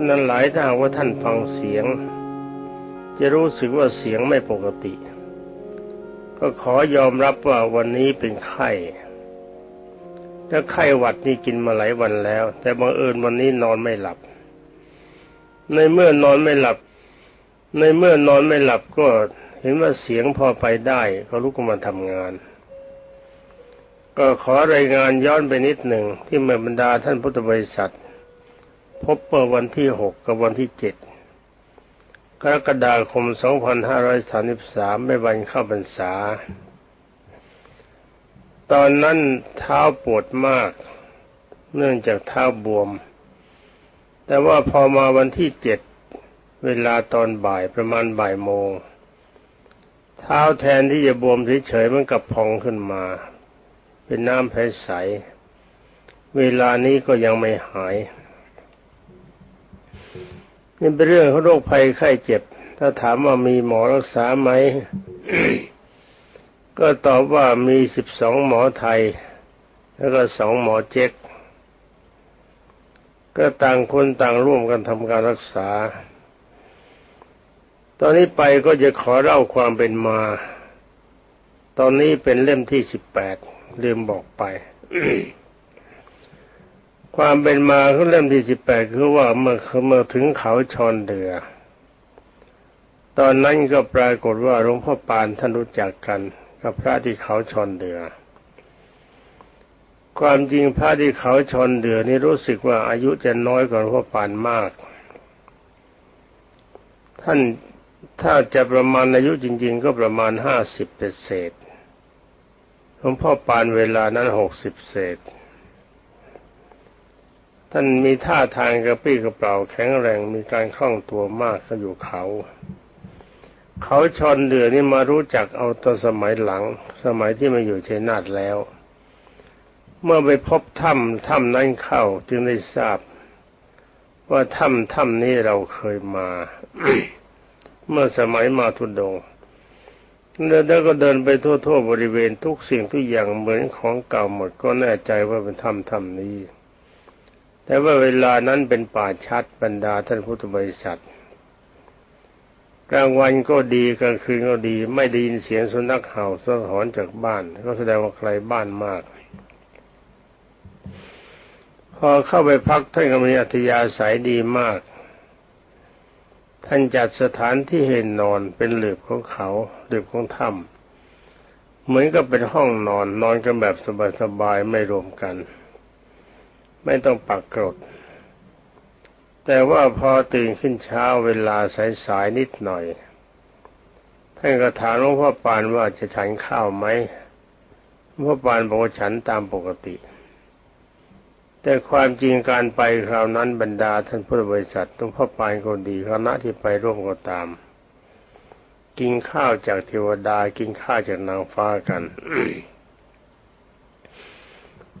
ท่านนั้นหลายถ้าหากว่าท่านฟังเสียง จะรู้สึกว่าเสียงไม่ปกติ ก็ขอยอมรับว่าวันนี้เป็นไข้ถ้าไข้หวัดนี่กินมาหลายวันแล้ว แต่บังเอิญวันนี้นอนไม่หลับ ในเมื่อนอนไม่หลับ ในเมื่อนอนไม่หลับก็เห็นว่าเสียงพอไปได้ก็ลุกมาทำงาน ก็ขอรายงานย้อนไปนิดหนึ่งที่เมื่อบรรดาท่านพุทธบริษัท พบเมื่อวันที่หกกับวันที่เจ็ดกรกฎาคม 2533ไม่วันเข้าพรรษา ตอนนั้นเท้าปวดมาก เนื่องจากเท้าบวม แต่ว่าพอมาวันที่เจ็ดเวลาตอนบ่ายประมาณบ่ายโมง เท้าแทนที่จะบวมเฉยๆมันกับพองขึ้นมา เป็นน้ำใสๆเวลานี้ก็ยังไม่หาย นี่เป็นเรื่องของโรคภัยไข้เจ็บ ถ้าถามว่ามีหมอรักษาไหม ก็ตอบว่ามีสิบสองหมอไทย แล้วก็สองหมอเจ๊กก็ต่างคนต่างร่วมกันทำการรักษา ตอนนี้ไปก็จะขอเล่าความเป็นมา ตอนนี้เป็นเล่มที่สิบแปดลืมบอกไป ความเป็นมาของเล่มที่สิบแปดคือว่าเมื่อเมื่อถึงเขาชอนเดือ ตอนนั้นก็ปรากฏว่าหลวงพ่อปานท่านรู้จักกันกับพระที่เขาชอนเดือ ความจริงพระที่เขาชอนเดือนี่รู้สึกว่าอายุจะน้อยกว่าหลวงพ่อปานมาก ท่านถ้าจะประมาณอายุจริง ๆ ก็ประมาณห้าสิบเศษหลวงพ่อปานเวลานั้นหกสิบเศษ ท่านมีท่าทางกระปี้กระเป๋าแข็งแรงมีการคล่องตัวมากก็อยู่เขา เขาชอนเดือนี่มารู้จักเอาตอนสมัยหลัง สมัยที่มาอยู่เชนาทแล้ว เมื่อไปพบถ้ำถ้ำนั้นเข้าจึงได้ทราบ ว่าถ้ำถ้ำนี้เราเคยมา เมื่อสมัยมาทุดงแล้วก็เดินไปทั่วๆบริเวณทุกสิ่งทุกอย่างเหมือนของเก่าหมดก็แน่ใจว่าเป็นถ้ำถ้ำนี้ แต่ว่าเวลานั้นเป็นป่าชัดบรรดาท่านพุทธบริษัท กลางวันก็ดีกลางคืนก็ดี ไม่ได้ยินเสียงสุนัขเห่าสะท้อนจากบ้าน ก็แสดงว่าใครบ้านมาก พอเข้าไปพักท่านก็มีอัธยาศัยดีมาก ท่านจัดสถานที่เห็นนอนเป็นหลืบของเขาหลืบของถ้ำเหมือนกับเป็นห้องนอนนอนกันแบบสบายๆไม่รวมกัน ไม่ต้องปักกรด แต่ว่าพอตื่นขึ้นเช้าเวลาสายๆนิดหน่อย ท่านก็ถามหลวงพ่อปานว่าจะฉันข้าวไหมหลวงพ่อปานบอกว่าฉันตามปกติ แต่ความจริงการไปคราวนั้นบรรดาท่านพุทธบริษัทหลวงพ่อปานก็ดีคณะที่ไปร่วมก็ตาม กินข้าวจากเทวดากินข้าวจากนางฟ้ากัน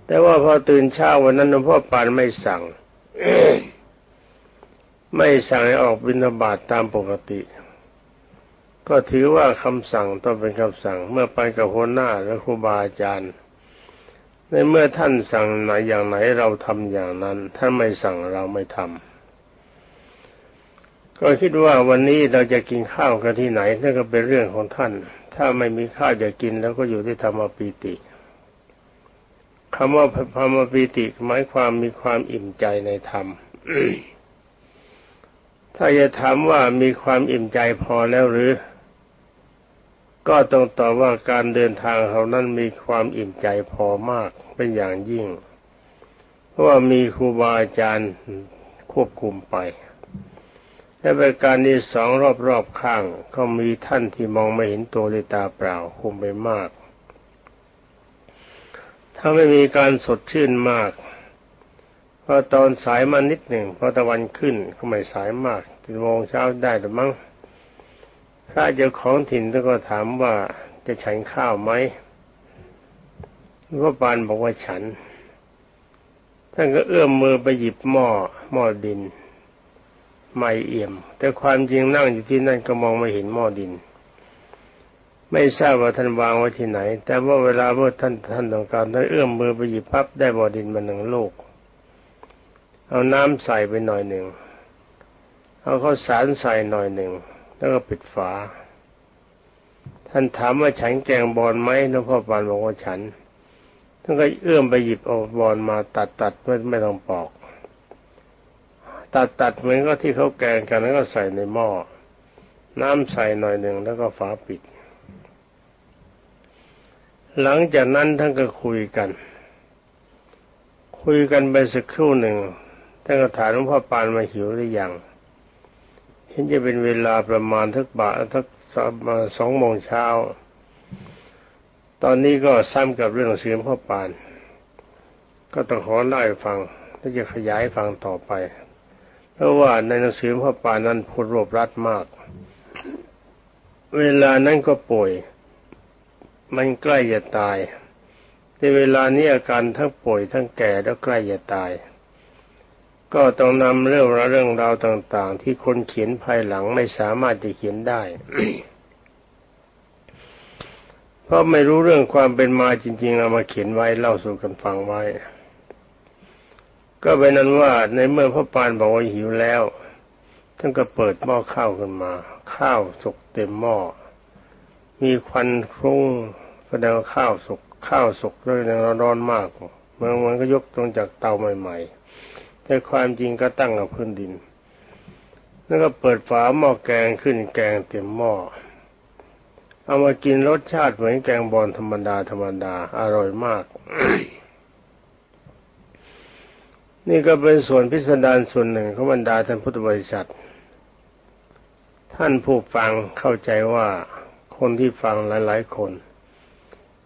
แต่ว่าพอตื่นเช้าวันนั้นหลวงพ่อปานไม่สั่ง ไม่สั่งให้ออกบิณฑบาตตามปกติ ก็ถือว่าคำสั่งต้องเป็นคำสั่ง เมื่อไปกับหัวหน้าและครูบาอาจารย์ ในเมื่อท่านสั่งไหนอย่างไหนเราทำอย่างนั้น ท่านไม่สั่งเราไม่ทำก็คิดว่าวันนี้เราจะกินข้าวกันที่ไหนนั่นก็เป็นเรื่องของท่าน ถ้าไม่มีข้าวจะกินแล้วก็อยู่ที่ธรรมปีติ คำว่าพรมปีติหมายความมีความอิ่มใจในธรรม ถ้าจะถามว่ามีความอิ่มใจพอแล้วหรือ ก็ต้องตอบว่าการเดินทางเขานั้นมีความอิ่มใจพอมากเป็นอย่างยิ่ง เพราะว่ามีครูบาอาจารย์ควบคุมไปและประการที่สองรอบๆข้าง ก็มีท่านที่มองไม่เห็นตัวด้วยตาเปล่าคุมไปมาก ถ้าไม่มีการสดชื่นมากพอตอนสายมานิดหนึ่งพอตะวันขึ้นก็ไม่สายมากถึงโมงเช้าได้หรือมั้งพระเจ้าของถิ่นท่านก็ถามว่าจะฉันข้าวไหมพระปานบอกว่าฉัน ท่านก็เอื้อมมือไปหยิบหม้อหม้อดิน ไม่เอี่ยม แต่ความจริงนั่งอยู่ที่นั่นก็มองไม่เห็นหม้อดิน ไม่ทราบว่าท่านวางไว้ที่ไหน แต่ว่าเวลาเมื่อท่านท่านต้องการท่านเอื้อมมือไปหยิบปั๊บได้บ่อดินมาหนึ่งลูก เอาน้ำใส่ไปหน่อยหนึ่งเอาข้าวสารใส่หน่อยหนึ่งแล้วก็ปิดฝา ท่านถามว่าฉันแกงบอลไหมหลวงพ่อปานบอกว่าฉันท่านก็เอื้อมไปหยิบเอาบอลมาตัดตัดไม่ไม่ต้องปอก ตัดตัดเหมือนก็ที่เขาแกงกันแล้วก็ใส่ในหม้อน้ำใส่หน่อยหนึ่งแล้วก็ฝาปิด หลังจากนั้นท่านก็คุยกัน คุยกันไปสักครู่หนึ่งท่านก็ถามหลวงพ่อปานมาหิวหรือยังเห็นจะเป็นเวลาประมาณทักบ่ายทักสองโมงเช้า ตอนนี้ก็ซ้ำกับเรื่องเสียงพ่อปาน ก็ต้องขอเล่าให้ฟังและจะขยายฟังต่อไป เพราะว่าในหนังสือพ่อปานนั้นพูดรวบรัดมาก เวลานั้นก็ป่วย มันใกล้จะตาย ในเวลานี้อาการทั้งป่วยทั้งแก่แล้วใกล้จะตาย ก็ต้องนำเรื่องราวเรื่องราวต่าง ๆ ที่คนเขียนภายหลังไม่สามารถจะเขียนได้ เพราะไม่รู้เรื่องความเป็นมาจริง ๆ เอามาเขียนไว้เล่าสู่กันฟังไว้ ก็เป็นนั้นว่าในเมื่อพระปานบอกว่าหิวแล้วท่านก็เปิดหม้อข้าวขึ้นมา ข้าวสุกเต็มหม้อ มีควันคลุ้งแสดงว่าข้าวสุกข้าวสุกด้วยร้อนมากเมื่อมันก็ยกลงจากเตาใหม่ ๆ แต่ความจริงก็ตั้งกับพื้นดิน แล้วก็เปิดฝาหม้อแกงขึ้นแกงเต็มหม้อเอามากินรสชาติเหมือนแกงบอลธรรมดาธรรมดาอร่อยมาก นี่ก็เป็นส่วนพิสดารส่วนหนึ่งของบรรดาท่านพุทธบริษัท ท่านผู้ฟังเข้าใจว่า คนที่ฟังหลายๆคน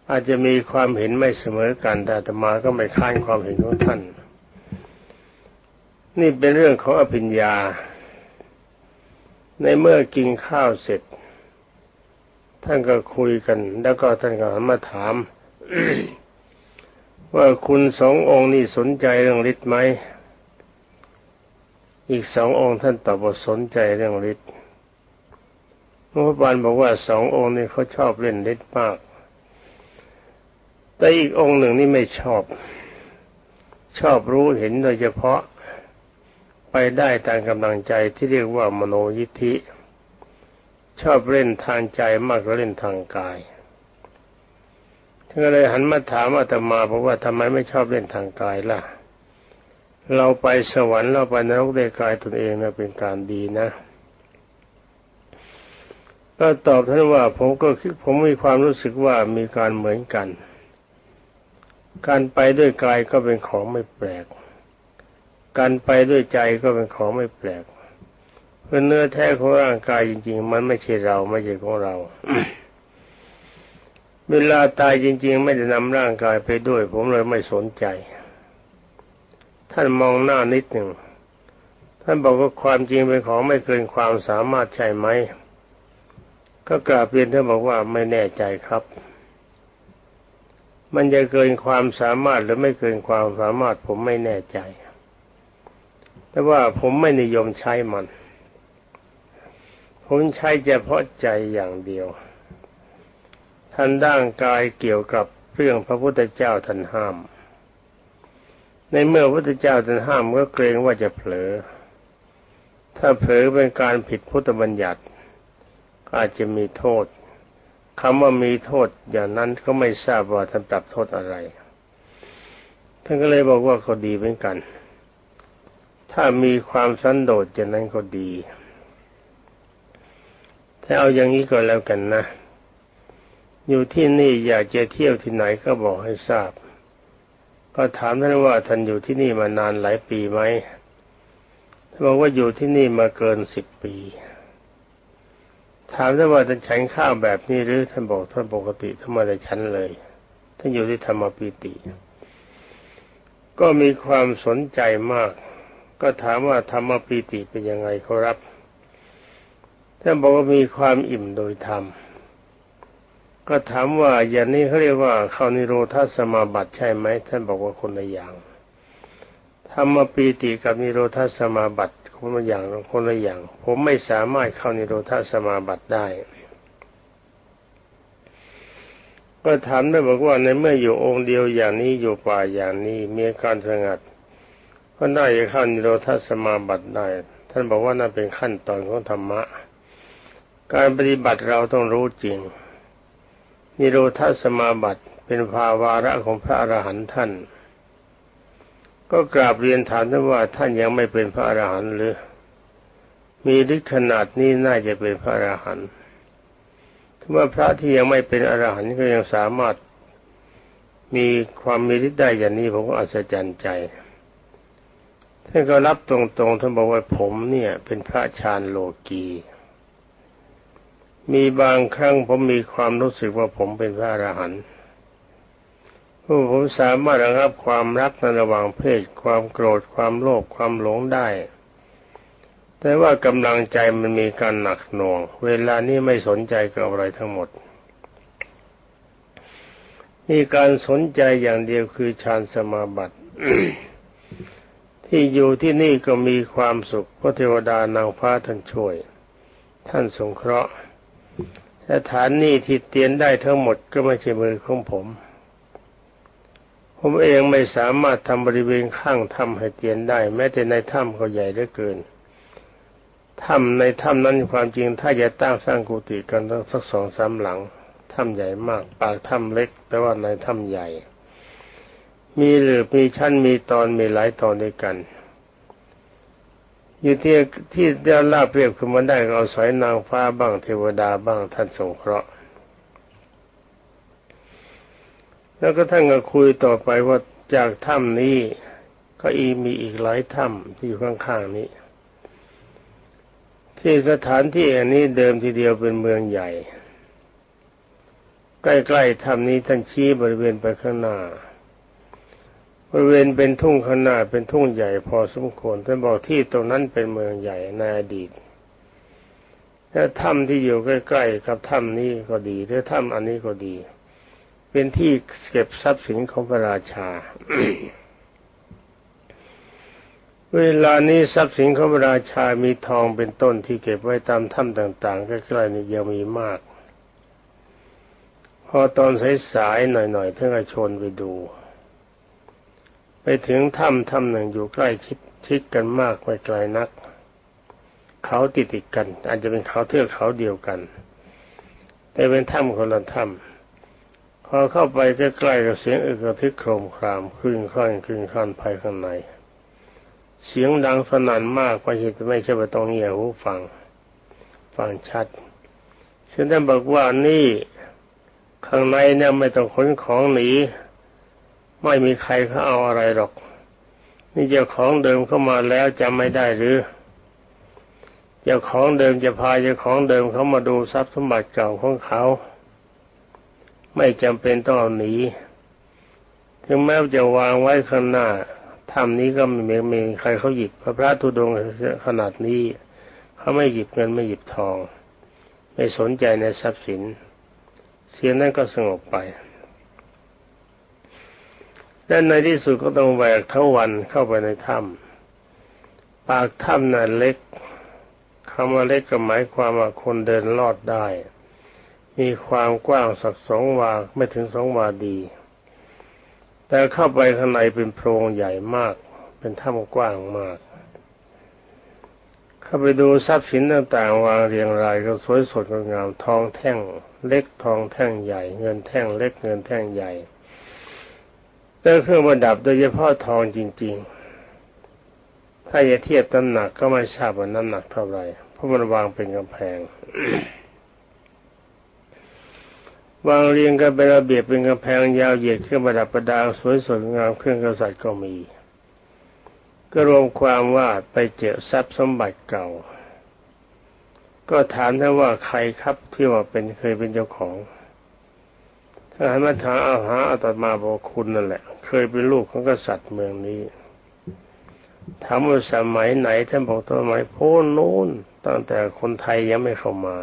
อาจจะมีความเห็นไม่เสมอกันแต่อาตมาก็ไม่ค้านความเห็นของท่าน นี่เป็นเรื่องของอภิญญา ในเมื่อกินข้าวเสร็จ ท่านก็คุยกัน แล้วก็ท่านก็หันมาถาม ว่าคุณสององค์นี่สนใจเรื่องฤทธิ์ไหมอีกสององค์ท่านตอบว่าสนใจเรื่องฤทธิ์ หลวงพ่อบานบอกว่าสององค์นี่เขาชอบเล่นฤทธิ์มาก แต่อีกองค์หนึ่งนี่ไม่ชอบ ชอบรู้เห็นโดยเฉพาะไปได้ตามกำลังใจที่เรียกว่ามโนยิทธิ ชอบเล่นทางใจมากกว่าเล่นทางกายท่านก็เลยหันมาถามอาตมาบอกว่าทำไมไม่ชอบเล่นทางกายล่ะ เราไปสวรรค์เราไปนรกได้กายตนเองนะเป็นการดีนะ ก็ตอบท่านว่าผมก็คิดผมมีความรู้สึกว่ามีการเหมือนกัน การไปด้วยกายก็เป็นของไม่แปลก การไปด้วยใจก็เป็นของไม่แปลกเพราะเนื้อแท้ของร่างกายจริง ๆ มันไม่ใช่เราไม่ใช่ของเรา เวลาตายจริง ๆ ไม่ได้นำร่างกายไปด้วย ผมเลยไม่สนใจ ท่านมองหน้านิดหนึ่งท่านบอกว่าความจริงเป็นของไม่เกินความสามารถใช่ไหม ก็กราบเรียนท่านบอกว่าไม่แน่ใจครับ มันจะเกินความสามารถหรือไม่เกินความสามารถ ผมไม่แน่ใจ แต่ว่าผมไม่นิยมใช้มัน ผมใช้เฉพาะใจอย่างเดียวท่านด้างกายเกี่ยวกับเรื่องพระพุทธเจ้าท่านห้าม ในเมื่อพระพุทธเจ้าท่านห้ามก็เกรงว่าจะเผลอ ถ้าเผลอเป็นการผิดพุทธบัญญัติ อาจจะมีโทษคำว่ามีโทษอย่างนั้นก็ไม่ทราบว่าท่านปรับโทษอะไร ท่านก็เลยบอกว่าก็ดีเหมือนกัน ถ้ามีความสันโดษอย่างนั้นก็ดี ถ้าเอาอย่างนี้ก็แล้วกันนะ อยู่ที่นี่อยากจะเที่ยวที่ไหนก็บอกให้ทราบ ก็ถามท่านว่าท่านอยู่ที่นี่มานานหลายปีไหมท่านบอกว่าอยู่ที่นี่มาเกินสิบปี ถามท่านว่าท่านฉันข้าวแบบนี้หรือท่านบอกท่านปกติท่านไม่ได้ฉันเลยท่านอยู่ที่ธรรมปีติ ก็มีความสนใจมาก ก็ถามว่าธรรมปีติเป็นยังไงเขารับท่านบอกว่ามีความอิ่มโดยธรรมก็ถามว่าอย่างนี้เขาเรียกว่าเข้านิโรธาสมาบัติใช่ไหมท่านบอกว่าคนละอย่างธรรมปีติกับนิโรธาสมาบัติ คนละอย่างคนละอย่าง ผมไม่สามารถเข้านิโรธาสมาบัติได้ ก็ถามได้บอกว่าในเมื่ออยู่องค์เดียวอย่างนี้อยู่ป่าอย่างนี้มีการสงัดก็ได้จะเข้านิโรธาสมาบัติได้ ท่านบอกว่านั่นเป็นขั้นตอนของธรรมะ การปฏิบัติเราต้องรู้จริง นิโรธาสมาบัติเป็นภาวาระของพระอรหันต์ท่าน ก็กราบเรียนถามท่านว่าท่านยังไม่เป็นพระอรหันต์หรือ มีฤทธิ์ขนาดนี้น่าจะเป็นพระอรหันต์ถ้าว่าพระที่ยังไม่เป็นอรหันต์ก็ยังสามารถมีความมีฤทธิ์ได้อย่างนี้ผมก็อัศจรรย์ใจ ท่านก็รับตรงๆท่านบอกว่าผมเนี่ย เป็นพระชาญโลกีมีบางครั้งผมมีความรู้สึกว่าผมเป็นพระอรหันต์ ผมสามารถระงับความรักในระหว่างเพศ ความโกรธ ความโลภ ความหลงได้ แต่ว่ากำลังใจมันมีการหนักหน่วง เวลานี้ไม่สนใจกับอะไรทั้งหมดมีการสนใจอย่างเดียวคือฌานสมาบัติที่อยู่ที่นี่ก็มีความสุข พระเทวดานางฟ้าท่านช่วย ท่านสงเคราะห์สถานนี้ที่เตียนได้ทั้งหมดก็ไม่ใช่มือของผม ผมเองไม่สามารถทำบริเวณข้างถ้ำให้เตียนได้ แม้แต่ในถ้ำก็ใหญ่เหลือเกินถ้ำในถ้ำนั้นความจริงถ้าจะตั้งสร้างกุฏิกันต้องสักสองสามหลังถ้ำใหญ่มาก ปากถ้ำเล็ก แต่ว่าในถ้ำใหญ่ มีหรือมีชั้นมีตอนมีหลายตอนด้วยกัน อยู่ที่ที่เดียวลาบเรียบขึ้นมาได้ก็เอาสายนางฟ้าบ้างเทวดาบ้างท่านสงเคราะห์ แล้วก็ท่านก็คุยต่อไปว่าจากถ้ำนี้ก็อีมีอีกหลายถ้ำที่อยู่ข้างๆนี้ ที่สถานที่อันนี้เดิมทีเดียวเป็นเมืองใหญ่ ใกล้ๆถ้ำนี้ท่านชี้บริเวณไปข้างหน้าบริเวณเป็นทุ่งข้างหน้าเป็นทุ่งใหญ่พอสมควรท่านบอกที่ตรงนั้นเป็นเมืองใหญ่ในอดีตแล้วถ้ำที่อยู่ใกล้ๆกับถ้ำนี้ก็ดีหรือถ้ำอันนี้ก็ดี เป็นที่เก็บทรัพย์สินของพระราชา เวลานี้ทรัพย์สินของพระราชามีทองเป็นต้นที่เก็บไว้ตามถ้ำต่างๆใกล้ๆนี้ยังมีมาก พอตอนสายๆหน่อยๆท่านก็ชวนไปดู ไปถึงถ้ำถ้ำหนึ่งอยู่ใกล้ชิดชิดกันมากไม่ไกลนัก เขาติดติดกัน อาจจะเป็นเขาเทือกเขาเดียวกัน แต่เป็นถ้ำคนละถ้ำ อเข้าไปใกล้ๆกับเสียงอึกระทึกโครมครามคลื่นคลั่นคลื่นคลั่นภายข้างใน เสียงดังสนั่นมากเพราะเหตุไม่ใช่ว่าต้องเงี่ยหูฟัง ฟังชัดซึ่งท่านบอกว่านี่ข้างในเนี่ยไม่ต้องขนของหนีไม่มีใครเขาเอาอะไรหรอก นี่เจ้าของเดิมเข้ามาแล้วจำไม่ได้หรือเจ้าของเดิมจะพาเจ้าของเดิมเขามาดูทรัพย์สมบัติเก่าของเขา ไม่จำเป็นต้องเอาหนีถึงแม้จะวางไว้ข้างหน้าถ้ำนี้ก็ไม่มีใครเขาหยิบพระพระธุดงค์ขนาดนี้เขาไม่หยิบเงินไม่หยิบทอง ไม่สนใจในทรัพย์สิน เสียงนั้นก็สงบไปและในที่สุดก็ต้องแหวกเทวันเข้าไปในถ้ำปากถ้ำน่ะเล็กคำว่าเล็กก็หมายความว่าคนเดินลอดได้ มีความกว้างสักสองวาไม่ถึงสองวาดี แต่เข้าไปข้างในเป็นโพรงใหญ่มาก เป็นถ้ำกว้างมาก เข้าไปดูทรัพย์สินต่างๆ วางเรียงรายก็สวยสดงดงามทองแท่ง เล็กทองแท่งใหญ่ เงินแท่งเล็กเงินแท่งใหญ่แล้เครื่องประดับโดยเฉพาะทองจริง ๆ ถ้าจะเทียบน้ำหนักก็ไม่ทราบว่าน้ำหนักเท่าไหร่เพราะมันวางเป็นกำแพง วางเรียงกันเป็นระเบียบเป็นกำแพงยาวเหยียดเครื่องประดับประดาสวยสดงามเครื่องกษัตริย์ก็มี ก็รวมความว่าไปเจอทรัพย์สมบัติเก่า ก็ถามท่านว่าใครครับที่ว่าเป็นเคยเป็นเจ้าของถ้าให้มาถามอาหาอาตมาบอกคุณนั่นแหละ เคยเป็นลูกของกษัตริย์เมืองนี้ถามว่าสมัยไหนท่านบอกสมัยโพ้นนู้นตั้งแต่คนไทยยังไม่เข้ามา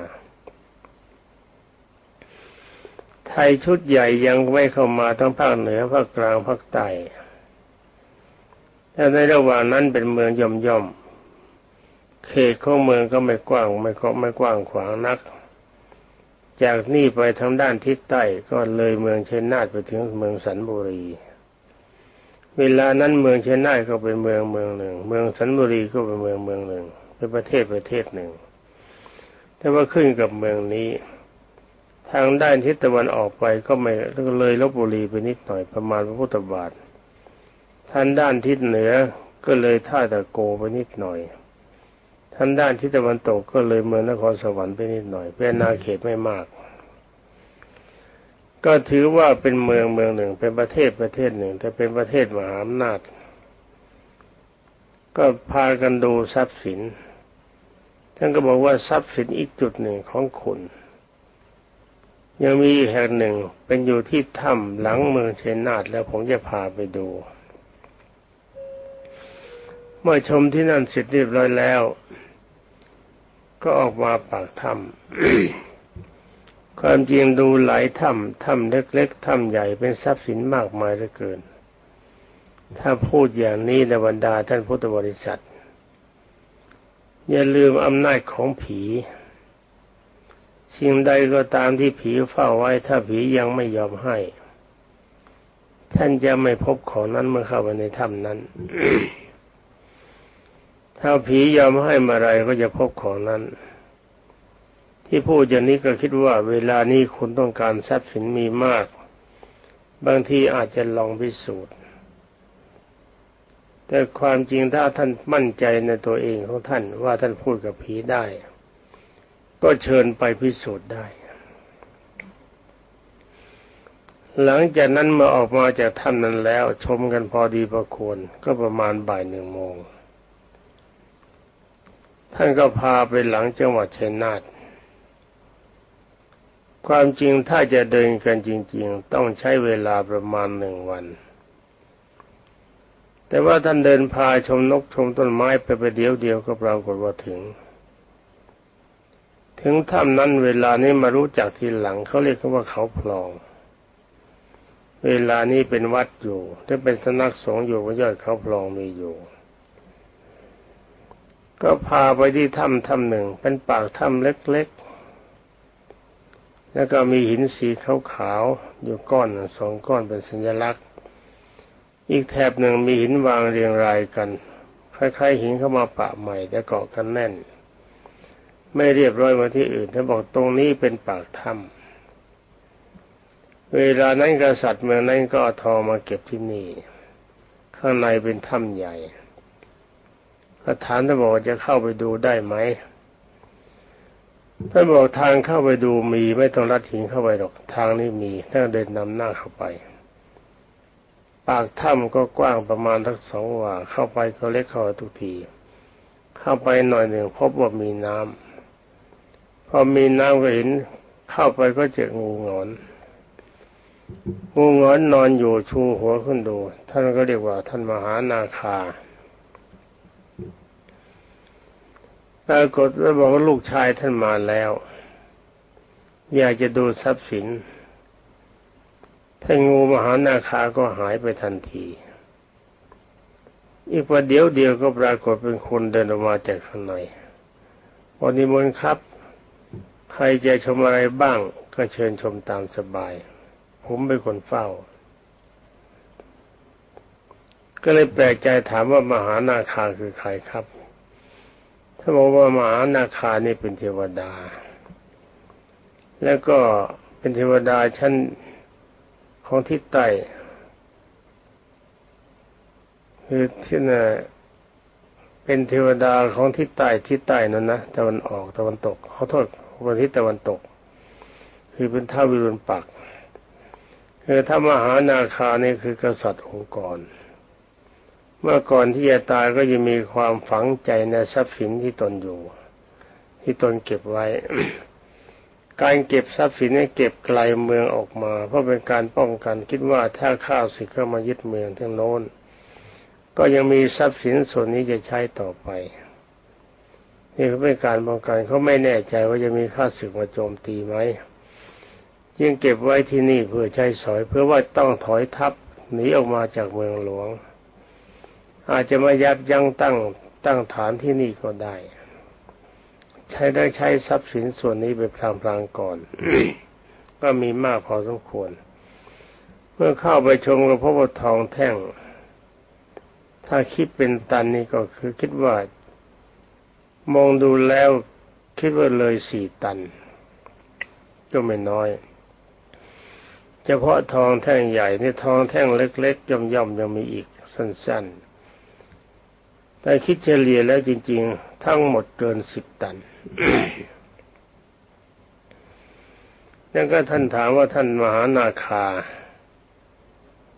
ไทยชุดใหญ่ยังไม่เข้ามาทั้งภาคเหนือภาคกลางภาคใต้แต่ในระหว่างนั้นเป็นเมืองย่อมย่อมเขตของเมืองก็ไม่กว้างไม่ก็ไม่กว้างขวางนัก จากนี่ไปทางด้านทิศใต้ก็เลยเมืองเชนนาทไปถึงเมืองสันบุรี เวลานั้นเมืองเชนนาทก็เป็นเมืองเมืองหนึ่ง เมืองสันบุรีก็เป็นเมืองเมืองหนึ่ง เป็นประเทศประเทศหนึ่ง แต่ว่าขึ้นกับเมืองนี้ ทางด้านทิศตะวันออกไปก็ไม่เลยลบบุรีไปนิดหน่อยประมาณพระพุทธบาททางด้านทิศเหนือก็เลยท่าตะโกไปนิดหน่อยทางด้านทิศตะวันตกก็เลยเมืองนครสวรรค์ไปนิดหน่อยเป็นนาเขตไม่มาก ก็ถือว่าเป็นเมืองเมืองหนึ่ง เป็นประเทศประเทศหนึ่ง แต่เป็นประเทศมหาอำนาจ ก็พากันดูทรัพย์สินท่านก็บอกว่าทรัพย์สินอีกจุดหนึ่งของคุณ ยังมีแห่งหนึ่งเป็นอยู่ที่ถ้ำหลังเมืองเชนาทแล้วผมจะพาไปดู เมื่อชมที่นั่นเสร็จเรียบร้อยแล้ว ก็ออกมาปากถ้ำความจริงดูหลายถ้ำถ้ำเล็กๆถ้ำใหญ่เป็นทรัพย์สินมากมายเหลือเกิน ถ้าพูดอย่างนี้ในบรรดาท่านพุทธบริษัท อย่าลืมอำนาจของผี สิ่งใดก็ตามที่ผีเฝ้าไว้ ถ้าผียังไม่ยอมให้ ท่านจะไม่พบของนั้นเมื่อเข้าไปในถ้ำนั้น ถ้าผียอมให้มาอะไรก็จะพบของนั้น ที่พูดอย่างนี้ก็คิดว่า เวลานี้คุณต้องการทรัพย์สินมีมาก บางทีอาจจะลองพิสูจน์ แต่ความจริงถ้าท่านมั่นใจในตัวเองของท่านว่าท่านพูดกับผีได้ ก็เชิญไปพิสูจน์ได้ หลังจากนั้นเมื่อออกมาจากถ้ำนั้นแล้ว ชมกันพอดีประควรก็ประมาณบ่ายหนึ่งโมง ท่านก็พาไปหลังจังหวัดชัยนาทความจริงถ้าจะเดินกันจริง ๆ ต้องใช้เวลาประมาณหนึ่งวัน แต่ว่าท่านเดินพาชมนกชมต้นไม้ไปไปเดียวเดียวก็ปรากฏว่าถึง ถึงถ้ำนั้นเวลานี้มารู้จักทีหลังเขาเรียกว่าเขาพลอง เวลานี้เป็นวัดอยู่ถ้าเป็นสำนักสงฆ์อยู่ก็ยอดเขาพลองมีอยู่ ก็พาไปที่ถ้ำถ้ำหนึ่ง เป็นปากถ้ำเล็กๆ แล้วก็มีหินสีขาวๆอยู่ก้อนสองก้อนเป็นสัญลักษณ์ อีกแถบหนึ่งมีหินวางเรียงรายกันคล้ายๆหินเข้ามาปะใหม่แต่เกาะกันแน่น ไม่เรียบร้อยมาที่อื่นท่านบอกตรงนี้เป็นปากถ้ำเวลานั้นกษัตริย์เมืองนั้นก็เอาทองมาเก็บที่นี่ ข้างในเป็นถ้ำใหญ่ก็ถามท่านบอกจะเข้าไปดูได้ไหมท่านบอกทางเข้าไปดูมีไม่ต้องรัดหินเข้าไปหรอกทางนี้มีท่านเดินนำหน้าเข้าไป ปากถ้ำก็กว้างประมาณทั้งสองวาเข้าไปก็เล็กเข้าทุกที เข้าไปหน่อยหนึ่งพบว่ามีน้ำ พอมีน้ำก็เห็นเข้าไปก็เจองูงอน งูงอนนอนอยู่ชูหัวขึ้นดู ท่านก็เรียกว่าท่านมหานาคาปรากฏว่าบอกว่าลูกชายท่านมาแล้ว อยากจะดูทรัพย์สินท่านงูมหานาคาก็หายไปทันที อีกประเดี๋ยวเดียวก็ปรากฏเป็นคนเดินออกมาจากข้างในวันนี้มนครับ ใครจะชมอะไรบ้างก็เชิญชมตามสบาย ผมเป็นคนเฝ้า ก็เลยแปลกใจถามว่ามหานาคาคือใครครับถ้าบอกว่ามหานาคานี่เป็นเทวดา แล้วก็เป็นเทวดาชั้นของทิศใต้คือที่น่ะเป็นเทวดาของทิศใต้ทิศใต้นั่นนะตะวันออกตะวันตกเขาโทษ วันทิศตะวันตก คือเป็นท้าวิรุณปักคือถ้ามหานาคานี่คือกษัตริย์องค์กร เมื่อก่อนที่จะตายก็ยังมีความฝังใจในทรัพย์สินที่ตนอยู่ ที่ตนเก็บไว้ การเก็บทรัพย์สินให้เก็บไกลเมืองออกมา เพราะเป็นการป้องกันคิดว่าถ้าข้าวสิเข้ามายึดเมืองทั้งโน้นก็ยังมีทรัพย์สินส่วนนี้จะใช้ต่อไป นี่ก็เป็นการป้องกันเขาไม่แน่ใจว่าจะมีข้าศึกมาโจมตีไหมยึงเก็บไว้ที่นี่เพื่อใช้สอยเพื่อว่าต้องถอยทัพหนีออกมาจากเมืองหลวง อาจจะมายับยั้งตั้งตั้งฐานที่นี่ก็ได้ ใช้ได้ใช้ทรัพย์สินส่วนนี้ไปพลางๆก่อน ก็มีมากพอสมควร เมื่อเข้าไปชมก็พบว่าทองแท่ง ถ้าคิดเป็นตันนี่ก็คือคิดว่า มองดูแล้วคิดว่าเลยสี่ตันก็ไม่น้อย เฉพาะทองแท่งใหญ่นี่ทองแท่งเล็กๆ ย่อมๆยังมีอีกสั้นๆ แต่คิดเฉลี่ยแล้วจริง ๆ ทั้งหมดเกินสิบตันนั่นก็ท่านถามว่าท่านมหานาคา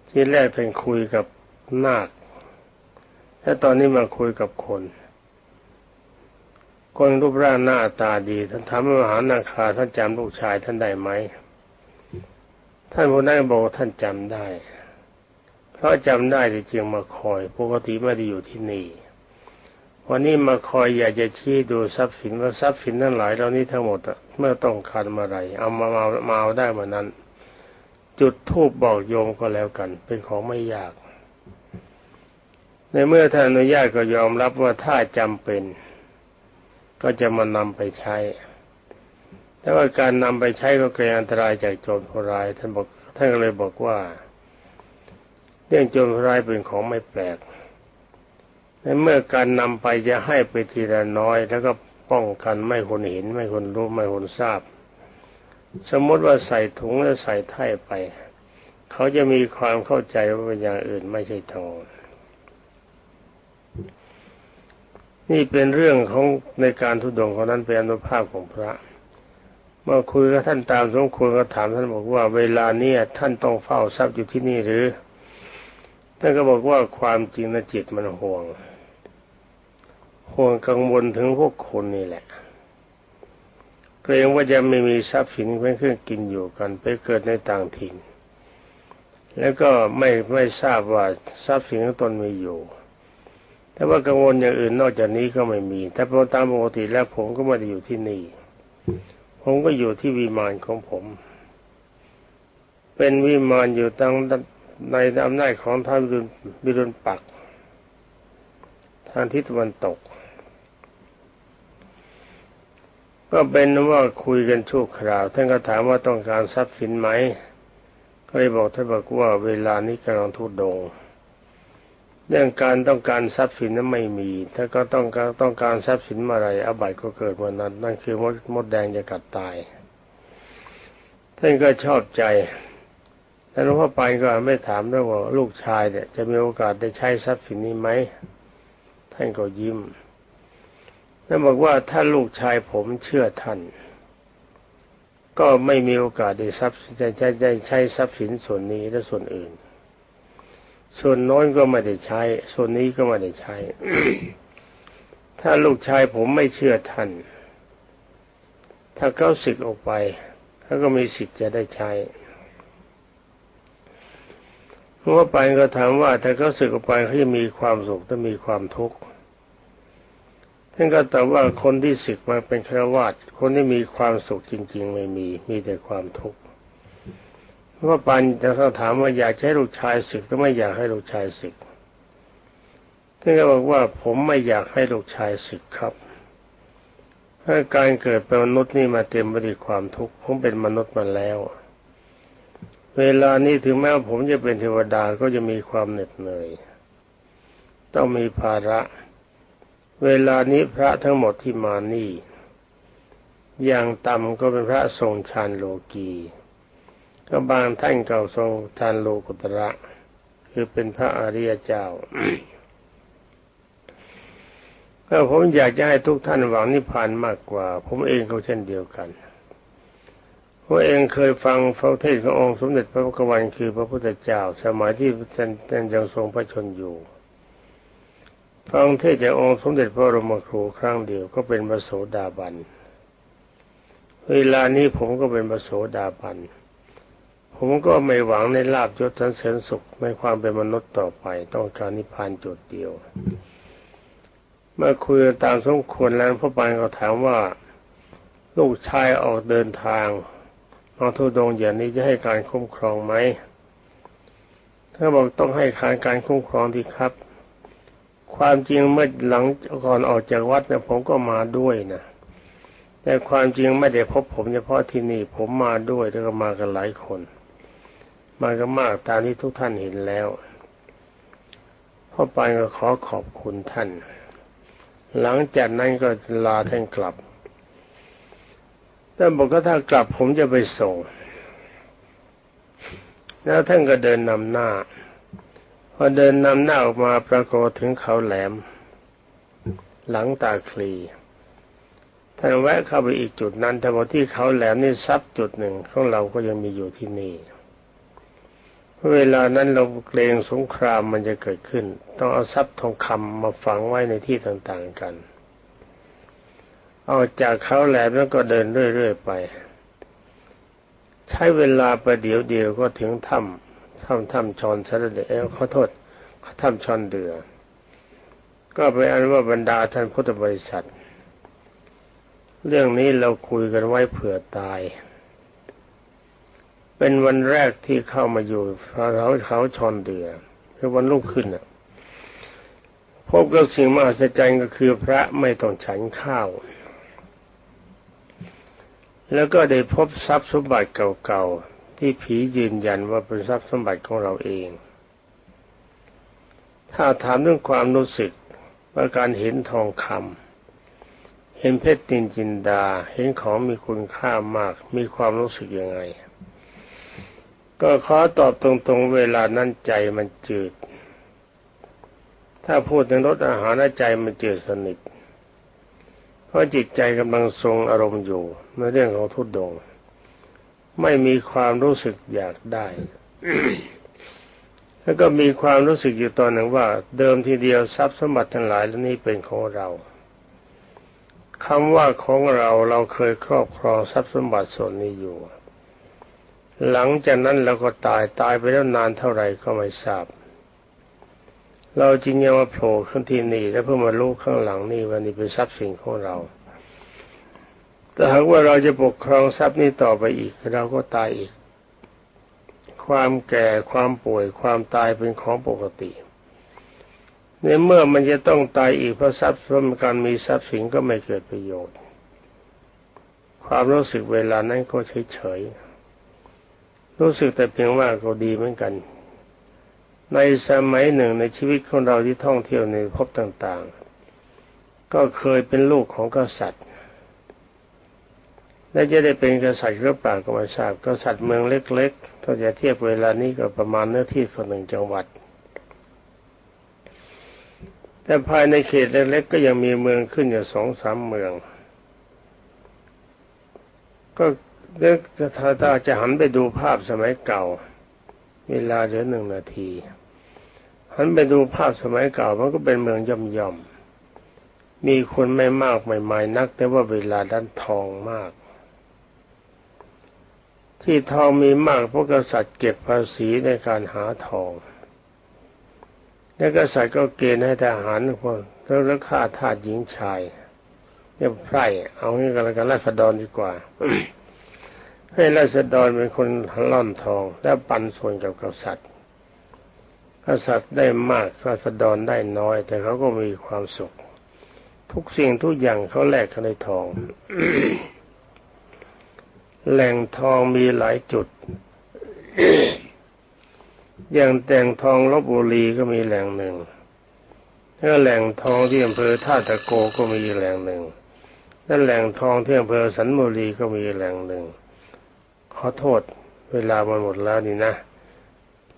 ที่แรกท่านคุยกับนาคแล้วตอนนี้มาคุยกับคน คนรูปร่างหน้าตาดีท่านถามมหานาคาท่านจำลูกชายท่านได้ไหมท่านผู้นั้นบอกท่านจำได้ เพราะจำได้ที่จึงมาคอย ปกติไม่ได้อยู่ที่นี่ วันนี้มาคอยอยากจะชี้ดูทรัพย์สินว่าทรัพย์สินทั้งหลายเหล่านี้ทั้งหมดเมื่อต้องการมาอะไรเอามามามาเอาได้มานั้น จุดทูบบอกโยมก็แล้วกัน เป็นของไม่ยาก ในเมื่อท่านอนุญาตก็ยอมรับว่าถ้าจำเป็น ก็จะมานำไปใช้ แต่ว่าการนำไปใช้ก็เกรงอันตรายจากโจรผู้ร้ายท่านบอกท่านก็เลยบอกว่า เรื่องโจรผู้ร้ายเป็นของไม่แปลกในเมื่อการนำไปจะให้ไปทีละน้อย แล้วก็ป้องกันไม่คนเห็นไม่คนรู้ไม่คนทราบ สมมติว่าใส่ถุงแล้วใส่ไถ่ไป เขาจะมีความเข้าใจว่าเป็นอย่างอื่นไม่ใช่ทอง นี่เป็นเรื่องของในการทุดงของนั้นเป็นอนุภาพของพระ เมื่อคุยกับท่านตามสมควรก็ถามท่านบอกว่า เวลาเนี้ยท่านต้องเฝ้าทรัพย์อยู่ที่นี่หรือท่านก็บอกว่าความจริงนะจิตมันห่วง ห่วงกังวลถึงพวกคนนี่แหละ เกรงว่าจะไม่มีทรัพย์สินเป็นเครื่องกินอยู่กันไปเกิดในต่างถิ่น แล้วก็ไม่ไม่ทราบว่าทรัพย์สินของตนมีอยู่ แต่ว่ากังวลอย่างอื่นนอกจากนี้ก็ไม่มีแต่พอตามปกติแล้วผมก็ไม่ได้อยู่ที่นี่ ผมก็อยู่ที่วิมานของผม เป็นวิมานอยู่ตั้งในอำนาจของท่านบิรุณปักทางทิศตะวันตก ก็เป็นว่าคุยกันชั่วคราว ท่านก็ถามว่าต้องการทรัพย์สินไหม ก็เลยบอกท่านบอกว่าเวลานี้กำลังทุดง เรื่องการต้องการทรัพย์สินนั้นไม่มี ถ้าก็ต้องการต้องการทรัพย์สินมาอะไรอบัติก็เกิดวันนั้น นั่นคือมดมดแดงจะกัดตาย ท่านก็ชอบใจแต่หลวงพ่อไปก็ไม่ถามด้วยว่าลูกชายเนี่ย จะมีโอกาสได้ใช้ทรัพย์สินนี้ไหมท่านก็ยิ้มแล้วบอกว่าถ้าลูกชายผมเชื่อท่าน ก็ไม่มีโอกาสได้ทรัพย์จะได้ใช้ทรัพย์สินส่วนนี้และส่วนอื่น ส่วนน้อยก็ไม่ได้ใช้ ส่วนนี้ก็ไม่ได้ใช้ ถ้าลูกชายผมไม่เชื่อท่าน ถ้าเขาศึกออกไปเขาก็มีสิทธิ์จะได้ใช้เมื่อไปก็ถามว่าถ้าเขาศึกออกไปเขาจะมีความสุขถ้ามีความทุกข์ท่านก็ตอบว่าคนที่ศึกมาเป็นฆราวาสคนที่มีความสุขจริง ๆ ไม่มี มีแต่ความทุกข์ พราปันจะเขาถามว่าอยากให้ลูกชายศึกหรือไม่อยากให้ลูกชายศึกท่านก็บอกว่าผมไม่อยากให้ลูกชายศึกครับเพราะการเกิดเป็นมนุษย์นี่มาเต็มไปด้วยความทุกข์ผมเป็นมนุษย์มาแล้ว เวลานี้ถึงแม้ว่าผมจะเป็นเทวดาก็จะมีความเหน็ดเหนื่อย ต้องมีภาระ เวลานี้พระทั้งหมดที่มานี่ อย่างต่ำก็เป็นพระทรงฌานโลกี ก็บางท่านเก่าทรงทานโลกุตระ คือเป็นพระอริยเจ้าก็ผมอยากจะให้ทุกท่านหวังนิพพานมากกว่า ผมเองก็เช่นเดียวกันผมเองเคยฟังพระเทศขององค์สมเด็จพระพุทธวันคือพระพุทธเจ้า สมัยที่ท่านยังทรงพระชนอยู่ฟังเทศจากองค์สมเด็จพระรมครูครั้งเดียวก็เป็นพระโสดาบัน เวลานี้ผมก็เป็นพระโสดาบัน ผมก็ไม่หวังในลาบยศสันเสริญสุขในความเป็นมนุษย์ต่อไป ต้องการนิพพานจุดเดียว เมื่อคุยตามสมควรแล้วพ่อปานก็ถามว่า ลูกชายออกเดินทางมาทุดงอย่างนี้จะให้การคุ้มครองไหมถ้าบอกต้องให้ขานการคุ้มครองดีครับ ความจริงเมื่อหลังก่อนออกจากวัดเนี่ยผมก็มาด้วยนะแต่ความจริงไม่ได้พบผมเฉพาะที่นี่ผมมาด้วยแล้วก็มากันหลายคน มาก็มากตามที่ทุกท่านเห็นแล้วพ่อปานก็ขอขอบคุณท่าน หลังจากนั้นก็ลาท่านกลับท่านบอกว่าถ้ากลับผมจะไปส่ง แล้วท่านก็เดินนำหน้า พอเดินนำหน้าออกมาปรากฏถึงเขาแหลม หลังตาคลีท่านแวะเข้าไปอีกจุดนั้นแต่พอที่เขาแหลมนี่ซับจุดหนึ่งของเราก็ยังมีอยู่ที่นี่ เวลานั้นเราเกรงสงครามมันจะเกิดขึ้น ต้องเอาทรัพย์ทองคำมาฝังไว้ในที่ต่างๆกันออกจากเขาแหลมแล้วก็เดินเรื่อยๆไป ใช้เวลาประเดี๋ยวเดียวก็ถึงถ้ำถ้ำถ้ำชอนสระเดเอลขอโทษถ้ำชอนเดือ ก็ไปอันว่าบรรดาท่านพุทธบริษัท เรื่องนี้เราคุยกันไว้เผื่อตาย เป็นวันแรกที่เข้ามาอยู่เขาเขาชอนเดือคือวันรุ่งขึ้นน่ะพบกับสิ่งมหัศจรรย์ก็คือพระไม่ต้องฉันข้าว แล้วก็ได้พบทรัพย์สมบัติเก่าๆ ที่ผียืนยันว่าเป็นทรัพย์สมบัติของเราเอง ถ้าถามเรื่องความรู้สึกว่าการเห็นทองคำเห็นเพชรนินจินดา เห็นของมีคุณค่ามาก มีความรู้สึกยังไง ก็ขอตอบตรงๆเวลานั้นใจมันจืด ถ้าพูดถึงรสอาหารใจมันจืดสนิท เพราะจิตใจกำลังทรงอารมณ์อยู่ในเรื่องของทุดดงไม่มีความรู้สึกอยากได้ แล้วก็มีความรู้สึกอยู่ตอนหนึ่งว่า เดิมทีเดียวทรัพย์สมบัติทั้งหลายแล้วนี้เป็นของเราคำว่าของเราเราเคยครอบครองทรัพย์สมบัติส่วนนี้อยู่ หลังจากนั้นเราก็ตายตายไปแล้วนานเท่าไหร่ก็ไม่ทราบ เราจริงยังมาโผล่ขึ้นที่นี่แล้วเพิ่งมารู้ข้างหลังนี่ว่านี่เป็นทรัพย์สินของเราแต่หากว่าเราจะปกครองทรัพย์นี้ต่อไปอีก เราก็ตายอีก ความแก่ความป่วยความตายเป็นของปกติในเมื่อมันจะต้องตายอีกเพราะทรัพย์สมการมีทรัพย์สินก็ไม่เกิดประโยชน์ ความรู้สึกเวลานั้นก็เฉยๆ รู้สึกแต่เพียงว่าก็ดีเหมือนกัน ในสมัยหนึ่งในชีวิตของเราที่ท่องเที่ยวในภพต่างๆ ก็เคยเป็นลูกของกษัตริย์ และจะได้เป็นกษัตริย์หรือเปล่าก็ไม่ทราบกษัตริย์เมืองเล็กๆ ถ้าจะเทียบเวลานี้ก็ประมาณเนื้อที่คนหนึ่งจังหวัด แต่ภายในเขตเล็กๆก็ยังมีเมืองขึ้นอยู่สองสามเมือง ก็ เลือกจะถ้าถ้าจะหันไปดูภาพสมัยเก่า เวลาเหลือหนึ่งนาทีหันไปดูภาพสมัยเก่ามันก็เป็นเมืองย่อมๆมีคนไม่มากไม่มายนัก แต่ว่าเวลาด้านทองมาก ที่ทองมีมากเพราะกษัตริย์เก็บภาษีในการหาทอง และกษัตริย์ก็เกณฑ์ให้ทหารคนแล้วราคาทาสหญิงชายเนี่ยไพร่เอางี้กันแล้วกันราษฎรดีกว่า ให้ราษฎรเป็นคนล่อนทองและปันส่วนกับกษัตริย์ กษัตริย์ได้มากราษฎรได้น้อย แต่เขาก็มีความสุข ทุกสิ่งทุกอย่างเขาแลกกันในทอง แหล่งทองมีหลายจุด อย่างแต่งทองลบบุรีก็มีแหล่งหนึ่งแล้วแหล่งทองที่อำเภอท่าตะโกก็มีแหล่งหนึ่งและแหล่งทองที่อำเภอสันบุรีก็มีแหล่งหนึ่ง ขอโทษเวลามันหมดแล้วนี่นะ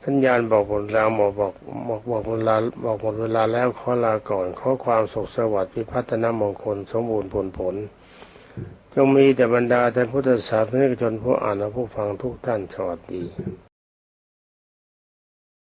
สัญญาณบอกหมดแล้วหมอบอกบอกบอกหมดเวลาบอกหมดเวลาแล้วขอลาก่อน ขอความสุขสวัสดิ์พิพัฒนมงคลสมบูรณ์ผลผลจงมีแต่บรรดาท่านพุทธศาสนิกชนผู้อ่านและผู้ฟังทุกท่านสวัสดี